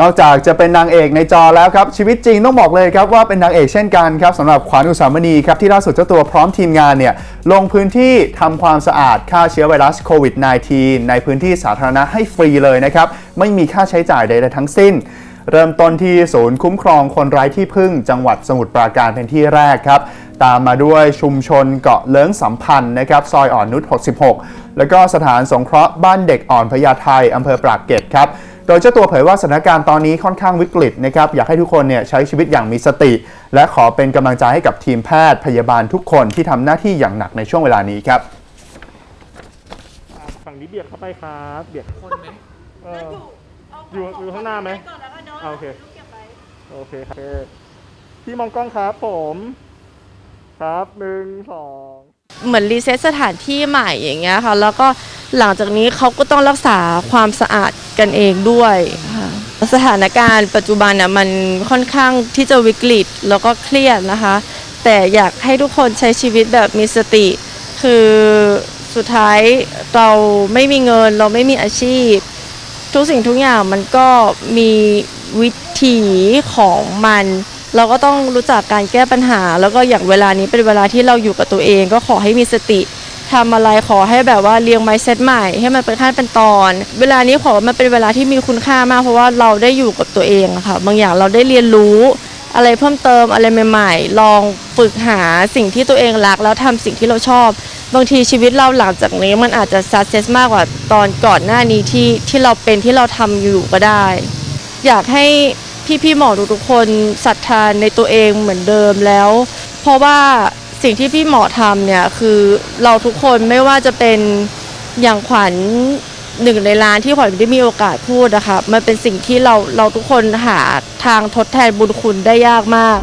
นอกจากจะเป็นนางเอกในจอแล้วครับ ชีวิตจริงต้องบอกเลยครับว่าเป็นนางเอกเช่นกันครับสำหรับขวัญอุสามณีครับที่ล่าสุดเจ้าตัวพร้อมทีมงานเนี่ยลงพื้นที่ทำความสะอาดฆ่าเชื้อไวรัสโควิด -19 ในพื้นที่สาธารณะให้ฟรีเลยนะครับ ไม่มีค่าใช้จ่ายใดๆทั้งสิ้น เริ่มต้นที่ศูนย์คุ้มครองคนไร้ที่พึ่ง จังหวัดสมุทรปราการเป็นที่แรกครับตามมาด้วยชุมชนเกาะเลิ้งสัมพันธ์นะครับซอยอ่อนนุช 66 แล้วก็สถานสงเคราะห์บ้านเด็กอ่อนพญาไทอำเภอปรากเกร็ดครับ โดยเจ้าตัวเผยว่าสถานการณ์ตอนนี้ค่อนข้างวิกฤตนะครับอยากให้ทุกคนเนี่ยใช้ชีวิตอย่างมีสติ และขอเป็นกำลังใจให้กับทีมแพทย์พยาบาลทุกคนที่ทำหน้าที่อย่างหนักในช่วงเวลานี้ครับอะฝั่งนี้เบียดเข้าไปครับเบียดคนไหมเอออยู่อยู่ข้างหน้าไหมก่อนแล้วก็เดินอ่าโอเคลูกเก็บไว้โอเคครับพี่มองกล้องครับผมครับหนึ่งสองเหมือนรีเซ็ตสถานที่ใหม่อย่างเงี้ยค่ะแล้วก็ หลังจากนี้เขาก็ต้องรักษาความสะอาดกันเองด้วยค่ะสถานการณ์ปัจจุบันน่ะมันค่อนข้างที่จะวิกฤตแล้วก็เครียดนะคะ แต่อยากให้ทุกคนใช้ชีวิตแบบมีสติ คือสุดท้ายเราไม่มีเงินเราไม่มีอาชีพ ทุกสิ่งทุกอย่างมันก็มีวิธีของมัน เราก็ต้องรู้จักการแก้ปัญหา แล้วก็อย่างเวลานี้เป็นเวลาที่เราอยู่กับตัวเอง ก็ขอให้มีสติ ทำอะไรขอให้แบบว่าเรียงไม้เซตใหม่ ให้มันเป็นขั้นเป็นตอน เวลานี้ขอว่ามันเป็นเวลาที่มีคุณค่ามาก เพราะว่าเราได้อยู่กับตัวเองอะค่ะ บางอย่างเราได้เรียนรู้อะไรเพิ่มเติมอะไรใหม่ๆ ลองฝึกหาสิ่งที่ตัวเองรัก แล้วทำสิ่งที่เราชอบ บางทีชีวิตเราหลังจากนี้มันอาจจะซักเซสมากกว่าตอนก่อนหน้านี้ที่ที่เราเป็นที่เราทำอยู่ก็ได้ อยากให้พี่ๆหมอทุกๆคนศรัทธาในตัวเองเหมือนเดิมแล้ว เพราะว่า สิ่งที่พี่หมอทำเนี่ยคือเราทุกคนไม่ว่าจะเป็นอย่างขวัญหนึ่งในร้านที่ขวัญได้มีโอกาสพูดนะคะมันเป็นสิ่งที่เราเราทุกคนหาทางทดแทนบุญคุณได้ยากมาก